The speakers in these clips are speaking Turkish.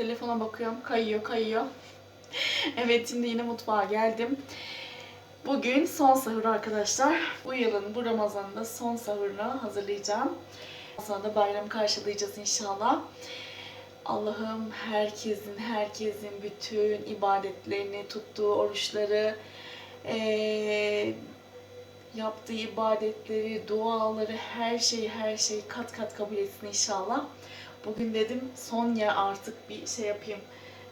Telefona bakıyorum. Kayıyor kayıyor. evet şimdi yine mutfağa geldim. Bugün son sahur arkadaşlar. Bu yılın bu Ramazan'da son sahurunu hazırlayacağım. Sonra da bayramı karşılayacağız inşallah. Allah'ım herkesin, herkesin bütün ibadetlerini, tuttuğu oruçları, eee, yaptığı ibadetleri, duaları, her şeyi, her şeyi kat kat kabul etsin inşallah. Bugün dedim son ya artık bir şey yapayım.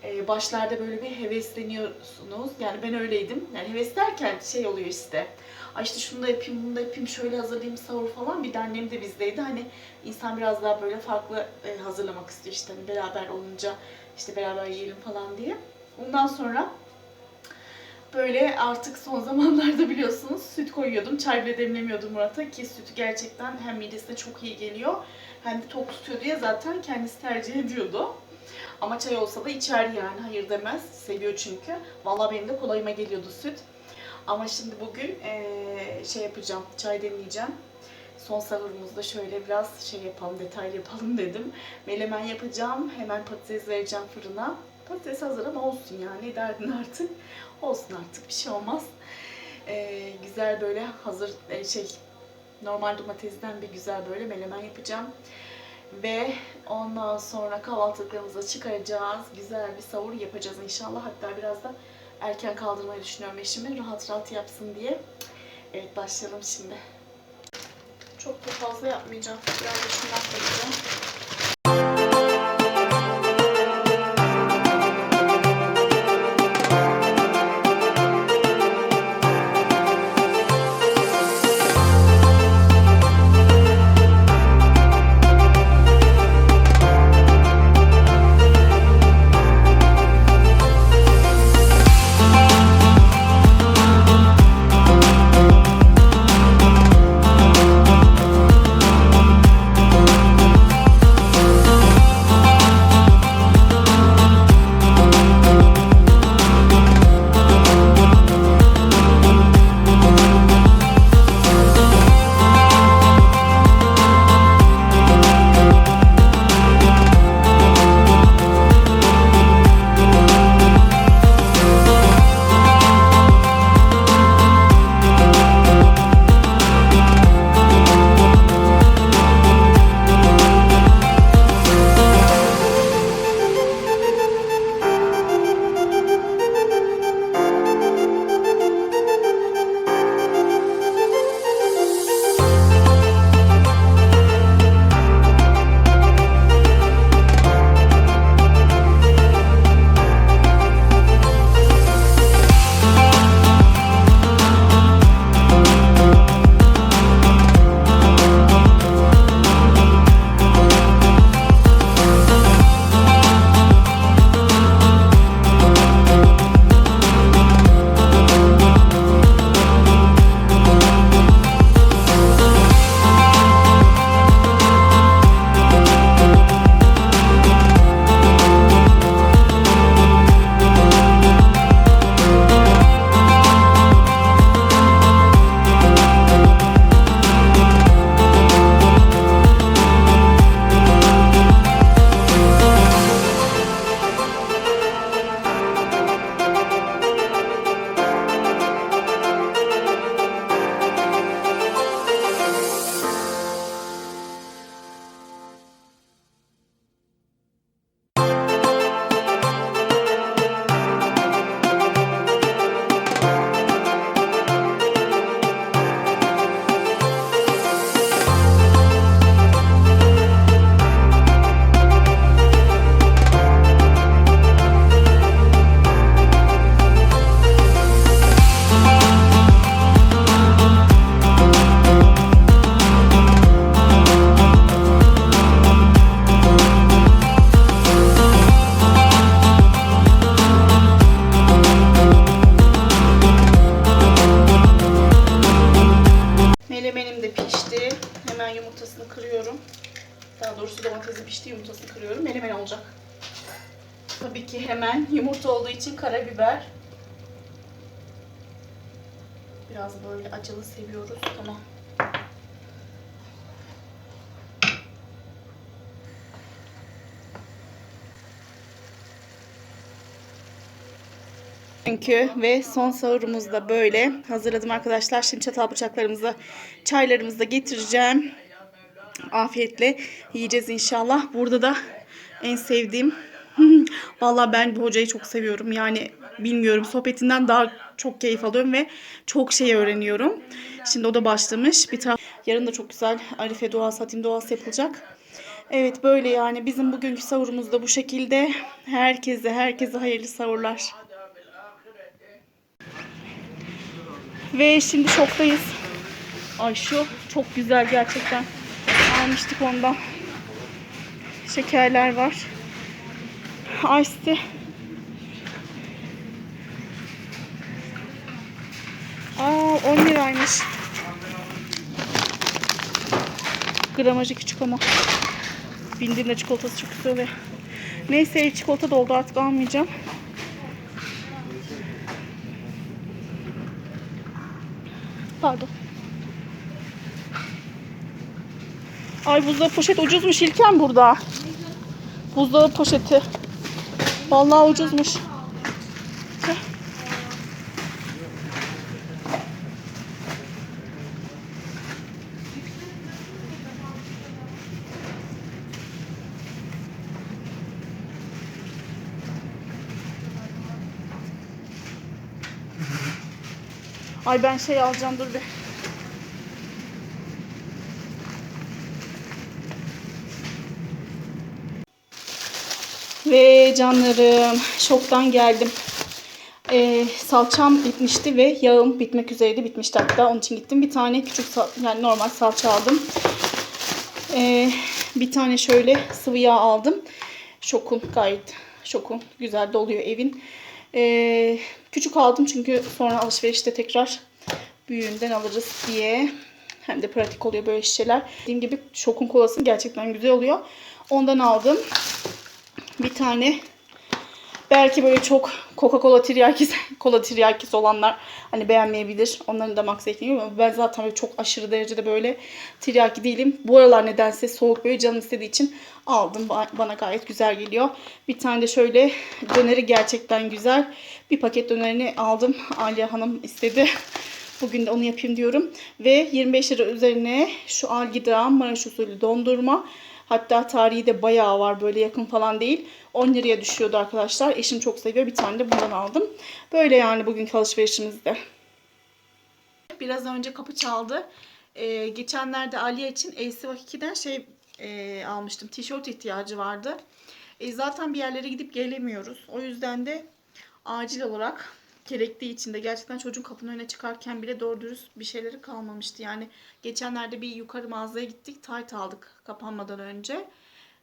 Ee, başlarda böyle bir hevesleniyorsunuz. Yani ben öyleydim. Yani heves derken şey oluyor işte. Ay işte şunu da yapayım, bunu da yapayım, şöyle hazırlayayım sahur falan. Bir de annem de bizdeydi. Hani insan biraz daha böyle farklı e, hazırlamak istiyor işte. Hani beraber olunca işte beraber yiyelim falan diye. Ondan sonra böyle artık son zamanlarda biliyorsunuz süt koyuyordum. Çay bile demlemiyordum Murat'a ki sütü gerçekten hem midesine çok iyi geliyor hem de tok tutuyor diye zaten kendisi tercih ediyordu. Ama çay olsa da içer yani hayır demez. Seviyor çünkü. Vallahi benim de kolayıma geliyordu süt. Ama şimdi bugün eee, şey yapacağım. Çay demleyeceğim. Son sahurumuzda şöyle biraz şey yapalım, detaylı yapalım dedim. Melemen yapacağım. Hemen patates vereceğim fırına. Patates hazır ama olsun yani. Derdin artık. Olsun artık bir şey olmaz. Eee, güzel böyle hazır e, şey normal domatesden bir güzel böyle melemen yapacağım. Ve ondan sonra kahvaltılıklarımızı çıkaracağız. Güzel bir sahur yapacağız inşallah. Hatta biraz da erken kaldırmayı düşünüyorum eşimi. Rahat rahat yapsın diye. Evet başlayalım şimdi. Çok da fazla yapmayacağım. Biraz şundan koyacağım. Hemen yumurtasını kırıyorum. Daha doğrusu domatesi pişti, yumurtasını kırıyorum. Melemen olacak. Tabii ki hemen yumurta olduğu için karabiber. Biraz böyle acılı seviyoruz. Tamam. Çünkü ve son sahurumuzu da böyle hazırladım arkadaşlar. Şimdi çatal bıçaklarımızı, çaylarımızı da getireceğim. Afiyetle yiyeceğiz inşallah. Burada da en sevdiğim Vallahi ben bu hocayı çok seviyorum. Yani bilmiyorum sohbetinden daha çok keyif alıyorum ve çok şey öğreniyorum. Şimdi o da başlamış. Bir taraf yarın da çok güzel Arife duası, hatim duası yapılacak. Evet böyle yani bizim bugünkü sahurumuz da bu şekilde. Herkese herkese hayırlı sahurlar. Ve şimdi şoktayız. Ay şu çok güzel gerçekten. Almıştık ondan. Şekerler var. Ice. Aa 10 liraymış. Gramajı küçük ama. Bindiğinde çikolatası çok güzel oluyor. Neyse çikolata doldu artık almayacağım. Pardon. Ay buzdolabı poşet ucuzmuş İlken burada. Buzdolabı poşeti. Vallahi ucuzmuş. Ay ben şey alacağım dur bir. Ve canlarım şoktan geldim. Ee, salçam bitmişti ve yağım bitmek üzereydi. Bitmişti hatta onun için gittim. Bir tane küçük yani normal salça aldım. Ee, bir tane şöyle sıvı yağ aldım. Şokun gayet şokun güzel doluyor evin. Ee, küçük aldım çünkü sonra alışverişte tekrar büyüğünden alırız diye. Hem de pratik oluyor böyle şişeler. Dediğim gibi şokun kolası gerçekten güzel oluyor. Ondan aldım bir tane belki böyle çok Coca-Cola tiryakisi, kola tiryakisi olanlar hani beğenmeyebilir. Onların damak zevkini ama ben zaten böyle çok aşırı derecede böyle tiryaki değilim. Bu aralar nedense soğuk böyle canım istediği için aldım. Ba- Bana gayet güzel geliyor. Bir tane de şöyle döneri gerçekten güzel. Bir paket dönerini aldım. Aliye Hanım istedi. Bugün de onu yapayım diyorum. Ve 25 lira üzerine şu algida Maraş usulü dondurma. Hatta tarihi de bayağı var böyle yakın falan değil. 10 liraya düşüyordu arkadaşlar. Eşim çok seviyor. Bir tane de bundan aldım. Böyle yani bugünkü alışverişimizde. Biraz önce kapı çaldı. Ee, geçenlerde Aliye için AC Vak 2'den şey e, almıştım. Tişört ihtiyacı vardı. E, zaten bir yerlere gidip gelemiyoruz. O yüzden de acil olarak gerektiği için de gerçekten çocuğun kapının önüne çıkarken bile doğru dürüst bir şeyleri kalmamıştı. Yani geçenlerde bir yukarı mağazaya gittik. Tayt aldık kapanmadan önce.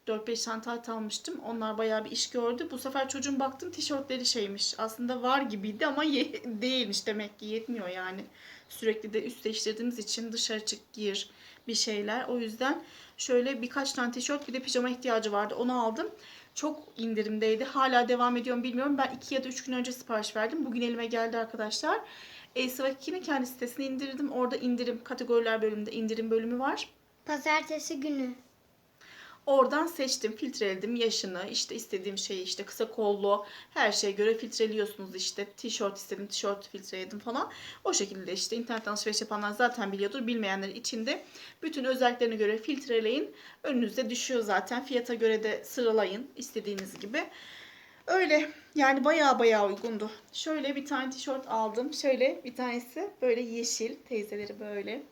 4-5 tane tayt almıştım. Onlar bayağı bir iş gördü. Bu sefer çocuğun baktım tişörtleri şeymiş. Aslında var gibiydi ama değilmiş demek ki yetmiyor yani. Sürekli de üst değiştirdiğimiz için dışarı çık gir bir şeyler. O yüzden şöyle birkaç tane tişört bir de pijama ihtiyacı vardı. Onu aldım. Çok indirimdeydi. Hala devam ediyorum bilmiyorum. Ben 2 ya da 3 gün önce sipariş verdim. Bugün elime geldi arkadaşlar. Esvak2'nin kendi sitesine indirdim. Orada indirim kategoriler bölümünde indirim bölümü var. Pazartesi günü. Oradan seçtim, filtreledim yaşını, işte istediğim şeyi işte kısa kollu her şeye göre filtreliyorsunuz işte. Tişört istedim, tişört filtreledim falan. O şekilde işte internetten alışveriş yapanlar zaten biliyordur. Bilmeyenler için de bütün özelliklerine göre filtreleyin. Önünüzde düşüyor zaten. Fiyata göre de sıralayın istediğiniz gibi. Öyle yani bayağı bayağı uygundu. Şöyle bir tane tişört aldım. Şöyle bir tanesi böyle yeşil. Teyzeleri böyle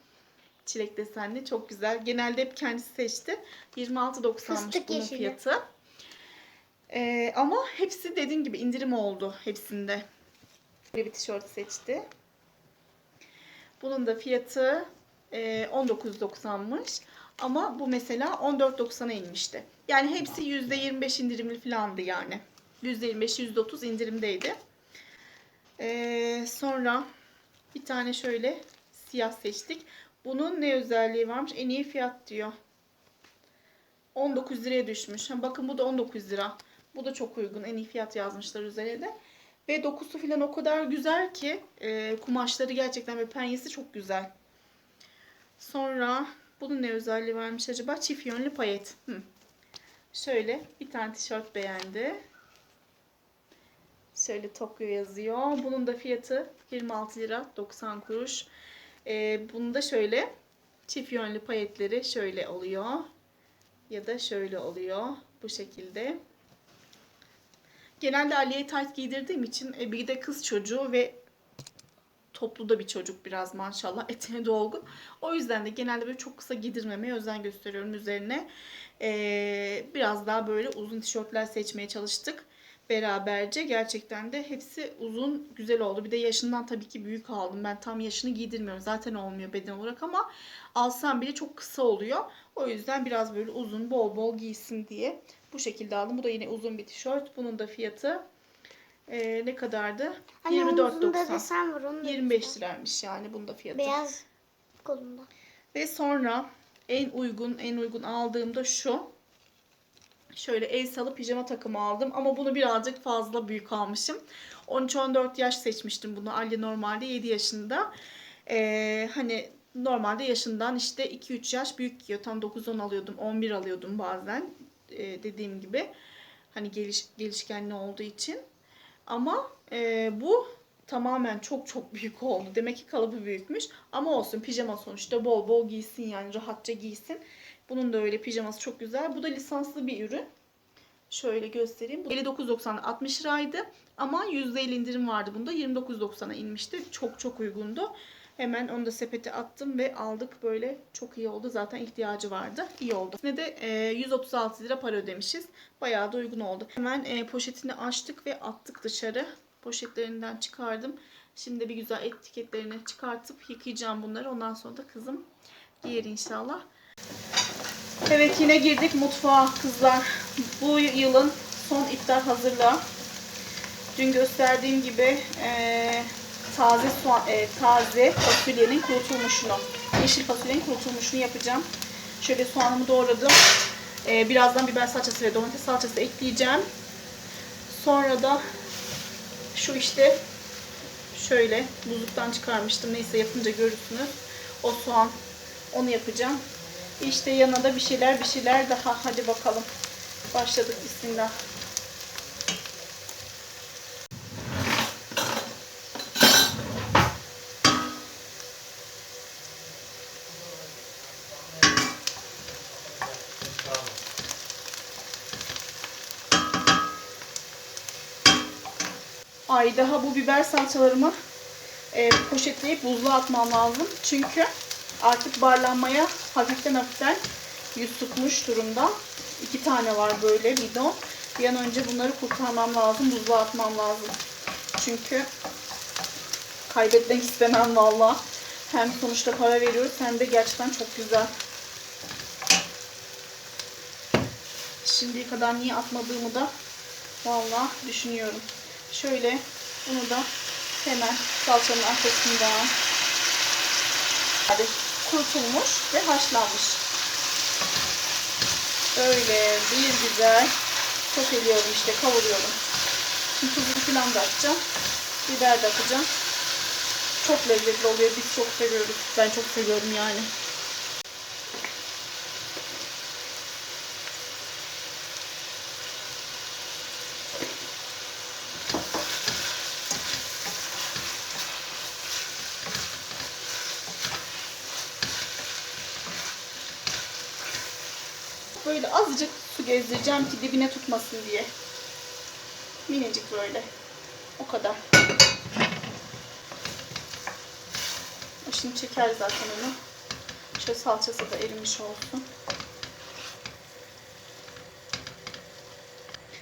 çilek desenli çok güzel. Genelde hep kendisi seçti. 26.90'mış Fıstık bunun yeşili. fiyatı. Ee, ama hepsi dediğim gibi indirim oldu hepsinde. Böyle bir tişört seçti. Bunun da fiyatı e, 19.90'mış. Ama bu mesela 14.90'a inmişti. Yani hepsi %25 indirimli falandı yani. %25, %30 indirimdeydi. Ee, sonra bir tane şöyle siyah seçtik. Bunun ne özelliği varmış? En iyi fiyat diyor. 19 liraya düşmüş. Bakın bu da 19 lira. Bu da çok uygun. En iyi fiyat yazmışlar üzerine. Ve dokusu falan o kadar güzel ki e, kumaşları gerçekten ve penyesi çok güzel. Sonra bunun ne özelliği varmış acaba? Çift yönlü payet. Hı. Şöyle bir tane tişört beğendi. Şöyle Tokyo yazıyor. Bunun da fiyatı 26 lira 90 kuruş. Ee, bunu da şöyle çift yönlü payetleri şöyle oluyor. Ya da şöyle oluyor. Bu şekilde. Genelde Aliye'yi tayt giydirdiğim için e, bir de kız çocuğu ve toplu da bir çocuk biraz maşallah etine dolgun. O yüzden de genelde böyle çok kısa giydirmemeye özen gösteriyorum üzerine. Ee, biraz daha böyle uzun tişörtler seçmeye çalıştık beraberce. Gerçekten de hepsi uzun güzel oldu. Bir de yaşından tabii ki büyük aldım. Ben tam yaşını giydirmiyorum. Zaten olmuyor beden olarak ama alsam bile çok kısa oluyor. O yüzden biraz böyle uzun bol bol giysin diye bu şekilde aldım. Bu da yine uzun bir tişört. Bunun da fiyatı ee, ne kadardı? Omuzunda 24.90. desen var onu da 25 güzel. liraymış yani bunda fiyatı. Beyaz kolunda. Ve sonra en uygun en uygun aldığım da şu. Şöyle el salı pijama takımı aldım ama bunu birazcık fazla büyük almışım. 13-14 yaş seçmiştim bunu. Ali normalde 7 yaşında. Ee, hani normalde yaşından işte 2-3 yaş büyük giyiyor. Tam 9-10 alıyordum. 11 alıyordum bazen. Ee, dediğim gibi. Hani geliş, gelişkenli olduğu için. Ama e, bu tamamen çok çok büyük oldu. Demek ki kalıbı büyükmüş. Ama olsun pijama sonuçta bol bol giysin yani rahatça giysin. Bunun da öyle pijaması çok güzel. Bu da lisanslı bir ürün. Şöyle göstereyim. Bu 59.90 60 liraydı. Ama %50 indirim vardı bunda. 29.90'a inmişti. Çok çok uygundu. Hemen onu da sepete attım ve aldık. Böyle çok iyi oldu. Zaten ihtiyacı vardı. İyi oldu. Ne de e, 136 lira para ödemişiz. Bayağı da uygun oldu. Hemen e, poşetini açtık ve attık dışarı. Poşetlerinden çıkardım. Şimdi bir güzel etiketlerini çıkartıp yıkayacağım bunları. Ondan sonra da kızım giyer inşallah. Evet yine girdik mutfağa kızlar. Bu yılın son iftar hazırlığı. Dün gösterdiğim gibi eee, taze soğan, eee, taze fasulyenin kurutulmuşunu, yeşil fasulyenin kurutulmuşunu yapacağım. Şöyle soğanımı doğradım. Eee, birazdan biber salçası ve domates salçası ekleyeceğim. Sonra da şu işte şöyle buzluktan çıkarmıştım. Neyse yapınca görürsünüz. O soğan onu yapacağım. İşte yanına da bir şeyler bir şeyler daha. Hadi bakalım. Başladık bismillah. Ay daha bu biber salçalarımı e, poşetleyip buzluğa atmam lazım. Çünkü artık barlanmaya hafiften hafiften yüz tutmuş durumda. İki tane var böyle bidon. Bir an önce bunları kurtarmam lazım. Buzluğa atmam lazım. Çünkü kaybetmek istemem valla. Hem sonuçta para veriyoruz hem de gerçekten çok güzel. Şimdiye kadar niye atmadığımı da valla düşünüyorum. Şöyle bunu da hemen salçanın arkasından Hadi kurutulmuş ve haşlanmış. Böyle bir güzel soteliyorum işte kavuruyorum. Şimdi tuzunu falan da atacağım. Biber de atacağım. Çok lezzetli oluyor. Biz çok seviyoruz. Ben çok seviyorum yani. Böyle azıcık su gezdireceğim ki dibine tutmasın diye. Minicik böyle. O kadar. Şimdi çeker zaten onu. Şöyle salçası da erimiş olsun.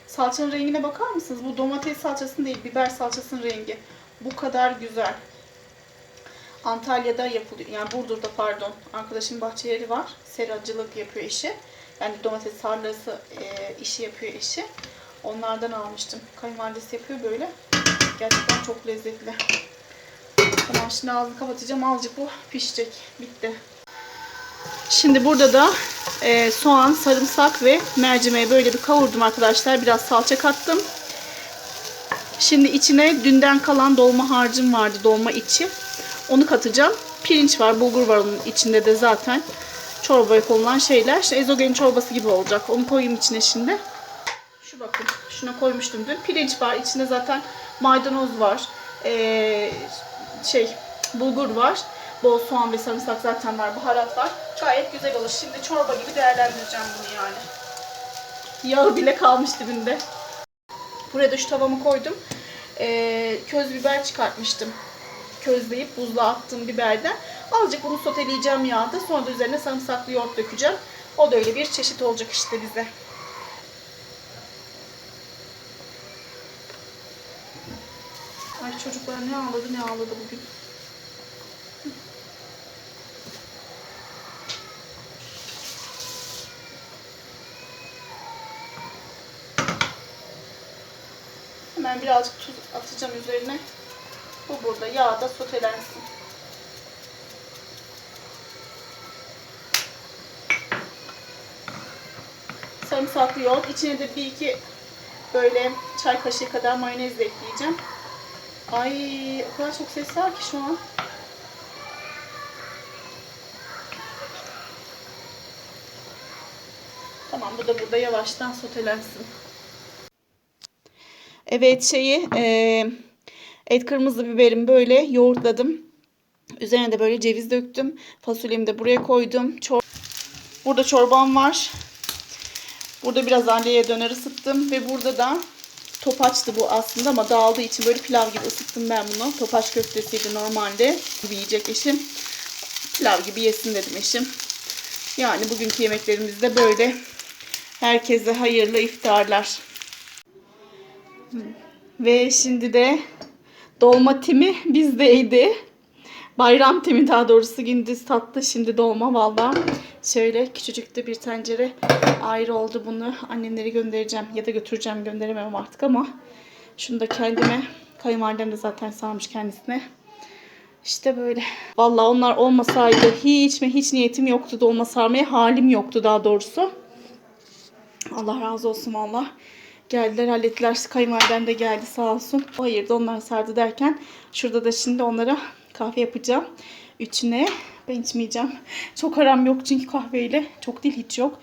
Salçanın rengine bakar mısınız? Bu domates salçasının değil, biber salçasının rengi. Bu kadar güzel. Antalya'da yapılıyor. Yani Burdur'da pardon. Arkadaşım bahçeleri var. Seracılık yapıyor işi. Yani domates tarlası e, işi yapıyor işi. Onlardan almıştım. Kayınvalidesi yapıyor böyle. Gerçekten çok lezzetli. Tamam şimdi ağzını kapatacağım. Azıcık bu pişecek. Bitti. Şimdi burada da e, soğan, sarımsak ve mercimeği böyle bir kavurdum arkadaşlar. Biraz salça kattım. Şimdi içine dünden kalan dolma harcım vardı. Dolma içi. Onu katacağım. Pirinç var, bulgur var onun içinde de zaten. Çorbaya konulan şeyler. İşte ezogelin çorbası gibi olacak. Onu koyayım içine şimdi. Şu bakın şuna koymuştum dün. Pirinç var. içinde zaten maydanoz var. Ee, şey bulgur var. Bol soğan ve sarımsak zaten var. Baharat var. Gayet güzel olur. Şimdi çorba gibi değerlendireceğim bunu yani. Yağı bile kalmış dibinde. Buraya da şu tavamı koydum. Ee, köz biber çıkartmıştım. Közleyip buzluğa attığım biberden. Azıcık bunu soteleyeceğim yağda. Sonra da üzerine sarımsaklı yoğurt dökeceğim. O da öyle bir çeşit olacak işte bize. Ay çocuklar ne ağladı ne ağladı bugün. Hemen birazcık tuz atacağım üzerine. Bu burada yağda sotelensin. Sarımsaklı yoğurt. İçine de bir iki böyle çay kaşığı kadar mayonez de ekleyeceğim. Ay o kadar çok ses var ki şu an. Tamam bu da burada yavaştan sotelensin. Evet şeyi e, et kırmızı biberimi böyle yoğurtladım. Üzerine de böyle ceviz döktüm. Fasulyemi de buraya koydum. Çor burada çorbam var. Burada biraz anneye döner ısıttım ve burada da topaçtı bu aslında ama dağıldığı için böyle pilav gibi ısıttım ben bunu. Topaç köftesiydi normalde. Bir yiyecek eşim. Pilav gibi yesin dedim eşim. Yani bugünkü yemeklerimiz de böyle. Herkese hayırlı iftarlar. Ve şimdi de dolma timi bizdeydi. Bayram timi daha doğrusu gündüz tatlı şimdi dolma valla. Şöyle küçücük de bir tencere ayrı oldu bunu. Annemlere göndereceğim ya da götüreceğim gönderemem artık ama şunu da kendime kayınvalidem de zaten sarmış kendisine. İşte böyle. Valla onlar olmasaydı hiç mi hiç niyetim yoktu dolma sarmaya. Halim yoktu daha doğrusu. Allah razı olsun valla. Geldiler hallettiler. Kayınvalidem de geldi sağ olsun. O ayırdı onlar sardı derken şurada da şimdi onlara kahve yapacağım. Üçüne ben içmeyeceğim. Çok aram yok çünkü kahveyle. Çok değil hiç yok.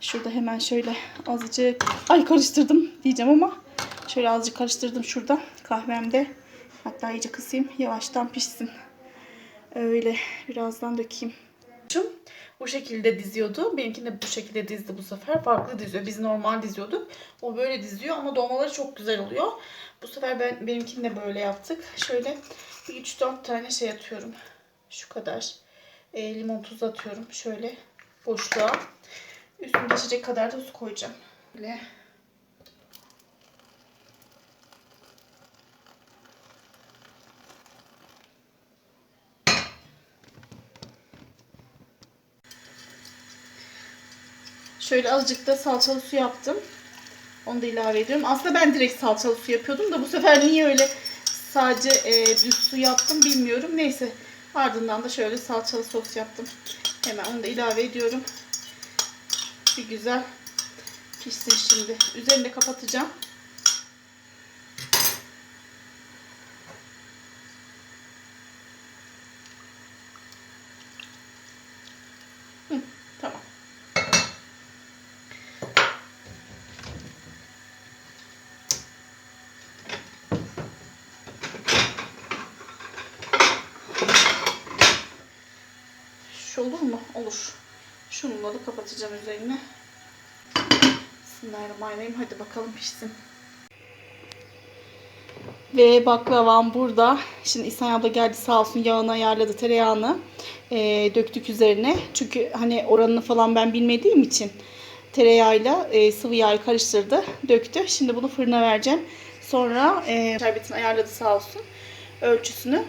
Şurada hemen şöyle azıcık ay karıştırdım diyeceğim ama şöyle azıcık karıştırdım şurada kahvemde. Hatta iyice kısayım yavaştan pişsin. Öyle birazdan dökeyim. Bu şekilde diziyordu. Benimkini de bu şekilde dizdi bu sefer. Farklı diziyor. Biz normal diziyorduk. O böyle diziyor ama dolmaları çok güzel oluyor. Bu sefer ben benimkini de böyle yaptık. Şöyle 3-4 tane şey atıyorum. Şu kadar. E, limon tuzu atıyorum. Şöyle boşluğa. Üstüne geçecek kadar da su koyacağım. Böyle. Şöyle azıcık da salçalı su yaptım. Onu da ilave ediyorum. Aslında ben direkt salçalı su yapıyordum da bu sefer niye öyle sadece e, düz su yaptım bilmiyorum. Neyse ardından da şöyle salçalı sos yaptım. Hemen onu da ilave ediyorum. Bir güzel pişsin şimdi. Üzerini kapatacağım. Hı, tamam. Şu olur. Şununla da kapatacağım üzerine. Bismillahirrahmanirrahim. Hadi bakalım pişsin. Ve baklavam burada. Şimdi İhsan abla geldi sağ olsun yağını ayarladı tereyağını. Ee, döktük üzerine. Çünkü hani oranını falan ben bilmediğim için tereyağıyla e, sıvı yağı karıştırdı. Döktü. Şimdi bunu fırına vereceğim. Sonra e, şerbetini ayarladı sağ olsun. Ölçüsünü.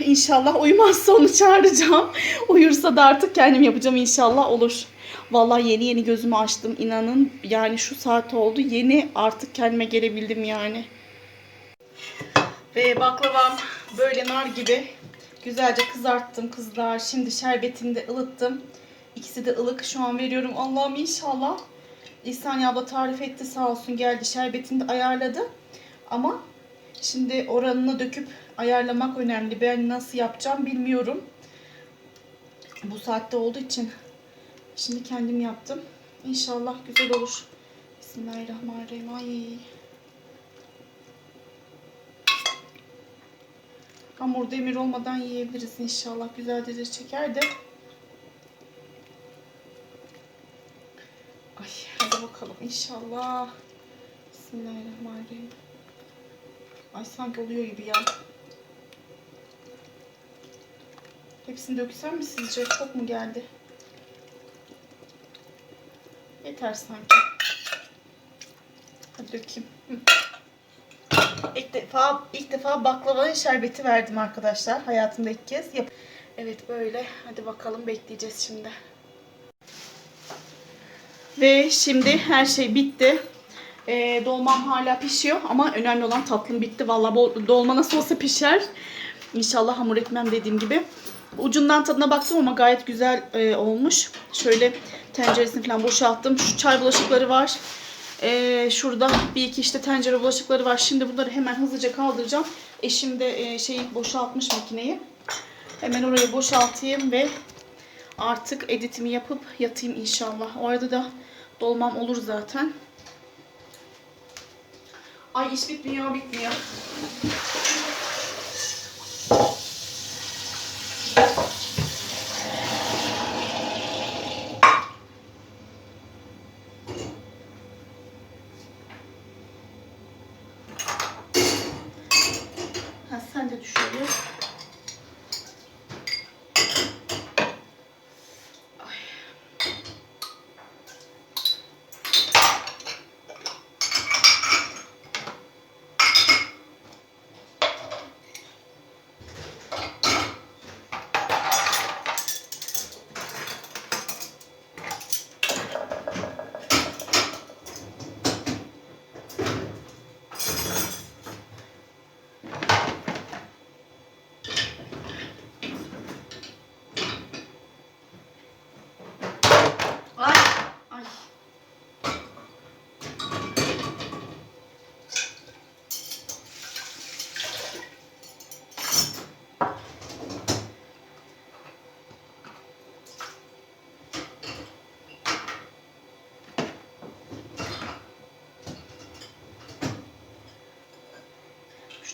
İnşallah uyumazsa onu çağıracağım. Uyursa da artık kendim yapacağım inşallah olur. Vallahi yeni yeni gözümü açtım inanın. Yani şu saat oldu. Yeni artık kendime gelebildim yani. Ve baklavam böyle nar gibi güzelce kızarttım kızlar. Şimdi şerbetini de ılıttım. İkisi de ılık. Şu an veriyorum. Allah'ım inşallah. İhsan abla tarif etti sağ olsun geldi. Şerbetini de ayarladı. Ama şimdi oranını döküp ayarlamak önemli. Ben nasıl yapacağım bilmiyorum. Bu saatte olduğu için şimdi kendim yaptım. İnşallah güzel olur. Bismillahirrahmanirrahim. Ay. Hamur demir olmadan yiyebiliriz inşallah. Güzel de çeker de. Ay hadi bakalım inşallah. Bismillahirrahmanirrahim. Ay sanki oluyor gibi ya. Hepsini döksem mi sizce? Çok mu geldi? Yeter sanki. Hadi dökeyim. İlk defa ilk defa baklavanın şerbeti verdim arkadaşlar. Hayatımda ilk kez. Yap. Evet böyle. Hadi bakalım bekleyeceğiz şimdi. Ve şimdi her şey bitti. Ee, dolmam hala pişiyor ama önemli olan tatlım bitti. Vallahi bol- dolma nasıl olsa pişer. İnşallah hamur etmem dediğim gibi. Ucundan tadına baktım ama gayet güzel e, olmuş. Şöyle tenceresini falan boşalttım. Şu çay bulaşıkları var. Ee, şurada bir iki işte tencere bulaşıkları var. Şimdi bunları hemen hızlıca kaldıracağım. Eşim de e, şeyi boşaltmış makineyi. Hemen orayı boşaltayım ve artık editimi yapıp yatayım inşallah. O arada da dolmam olur zaten. Ay iş bitmiyor bitmiyor. Ha, sen de düşürüyor. Ay, ay.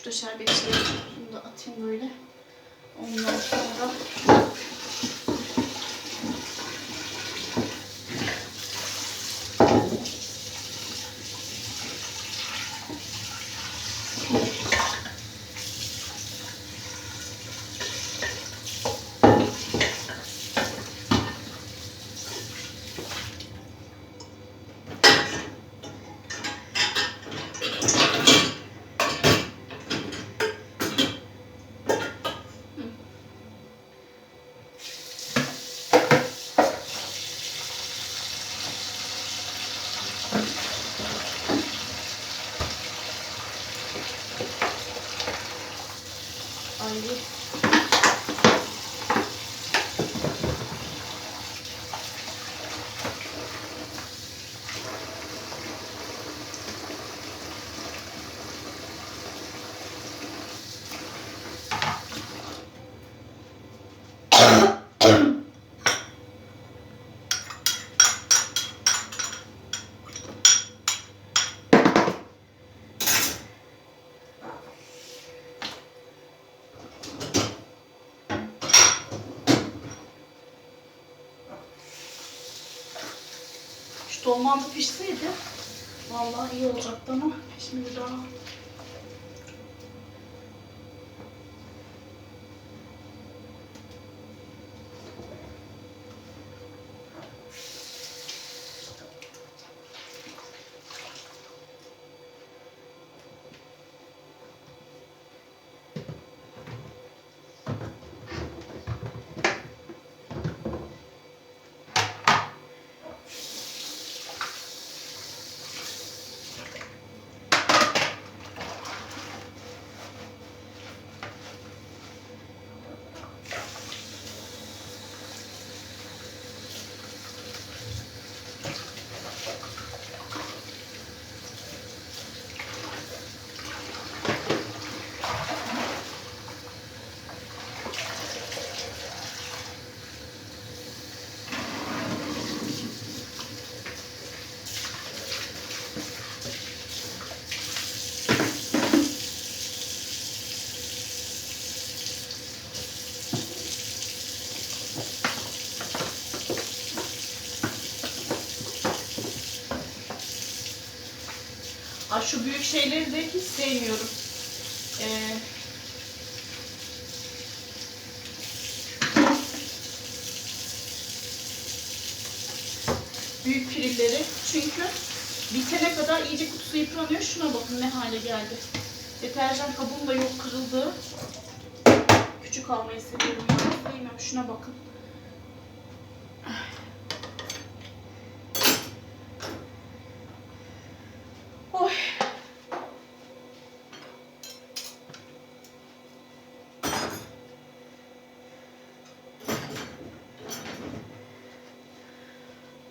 Şurada şerbetçileri bunu da atayım böyle. Ondan sonra Ay. Şu büyük şeyleri de hiç sevmiyorum. Ee, büyük pirilleri. Çünkü bitene kadar iyice kutusu yıpranıyor. Şuna bakın ne hale geldi. Deterjan kabuğum da yok kırıldı. Küçük almayı seviyorum. Ben sevmiyorum. Şuna bakın. Oy.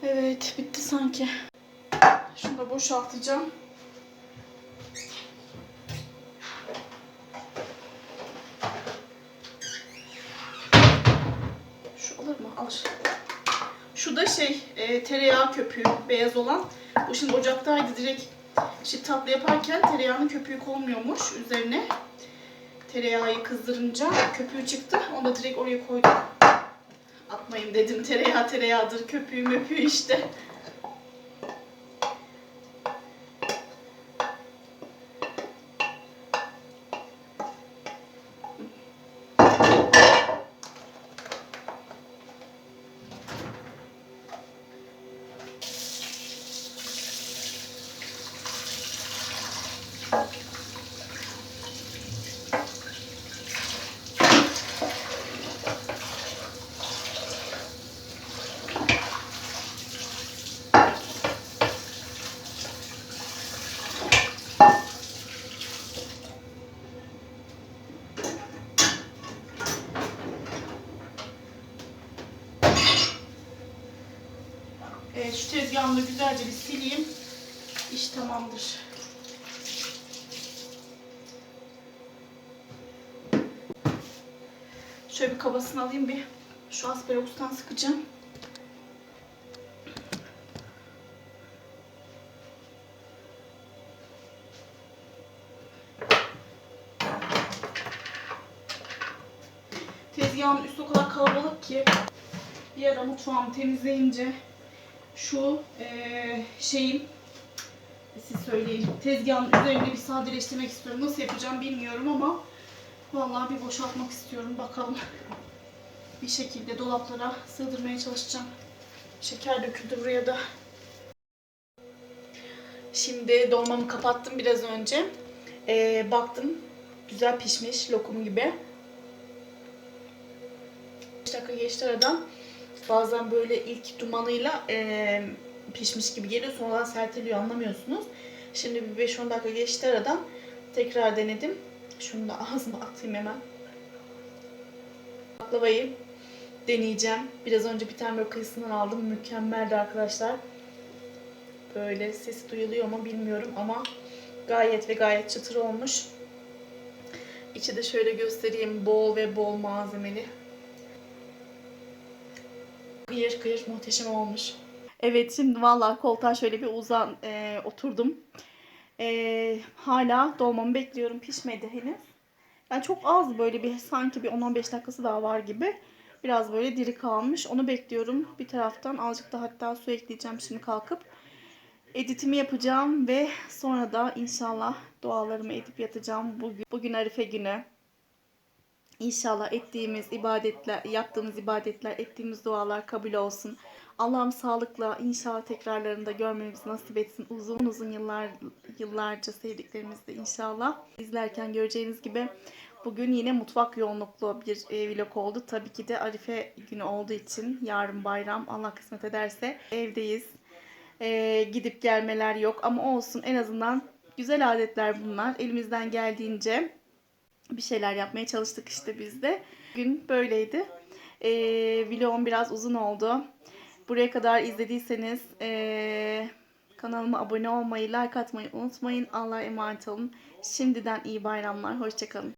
Evet, bitti sanki. Şunu da boşaltacağım. Şu alır mı? Alır. Şu da şey, e, tereyağı köpüğü, beyaz olan. Bu şimdi ocaktaydı direkt. İşte tatlı yaparken tereyağının köpüğü konmuyormuş üzerine. Tereyağı kızdırınca köpüğü çıktı. Onu da direkt oraya koydum. Atmayın dedim. Tereyağı tereyağıdır. Köpüğü möpüğü işte. Evet, şu tezgahımı da güzelce bir sileyim. İş tamamdır. Şöyle bir kabasını alayım bir. Şu aspiragustan sıkacağım. Tezgahın üstü o kadar kalabalık ki bir ara mutfağımı temizleyince şu eee şeyin siz söyleyin tezgahın üzerinde bir sadeleştirmek istiyorum. Nasıl yapacağım bilmiyorum ama vallahi bir boşaltmak istiyorum. Bakalım. Bir şekilde dolaplara sığdırmaya çalışacağım. Şeker döküldü buraya da. Şimdi dolmamı kapattım biraz önce. Eee, baktım güzel pişmiş lokum gibi. 5 dakika geçti aradan. Bazen böyle ilk dumanıyla eee, pişmiş gibi geliyor. Sonradan serteliyor anlamıyorsunuz. Şimdi bir 5-10 dakika geçti aradan. Tekrar denedim. Şunu da ağzıma atayım hemen. Baklavayı deneyeceğim. Biraz önce bir tane böyle kıyısından aldım. Mükemmeldi arkadaşlar. Böyle ses duyuluyor mu bilmiyorum ama gayet ve gayet çıtır olmuş. İçi de şöyle göstereyim. Bol ve bol malzemeli. Kıyır kıyır muhteşem olmuş. Evet şimdi vallahi koltuğa şöyle bir uzan e, oturdum. E, hala dolmamı bekliyorum. Pişmedi henüz. Yani çok az böyle bir sanki bir 10-15 dakikası daha var gibi. Biraz böyle diri kalmış. Onu bekliyorum. Bir taraftan azıcık da hatta su ekleyeceğim şimdi kalkıp. Editimi yapacağım ve sonra da inşallah dualarımı edip yatacağım. Bugün, bugün Arife günü. İnşallah ettiğimiz ibadetler, yaptığımız ibadetler, ettiğimiz dualar kabul olsun. Allah'ım sağlıkla inşallah tekrarlarında görmemizi nasip etsin. Uzun uzun yıllar yıllarca sevdiklerimizde inşallah. İzlerken göreceğiniz gibi bugün yine mutfak yoğunluklu bir e, vlog oldu. Tabii ki de Arife günü olduğu için yarın bayram Allah kısmet ederse evdeyiz. E, gidip gelmeler yok ama olsun en azından güzel adetler bunlar. Elimizden geldiğince bir şeyler yapmaya çalıştık işte biz de. Bugün böyleydi. Ee, vlogum biraz uzun oldu. Buraya kadar izlediyseniz ee, kanalıma abone olmayı, like atmayı unutmayın. Allah'a emanet olun. Şimdiden iyi bayramlar. Hoşçakalın.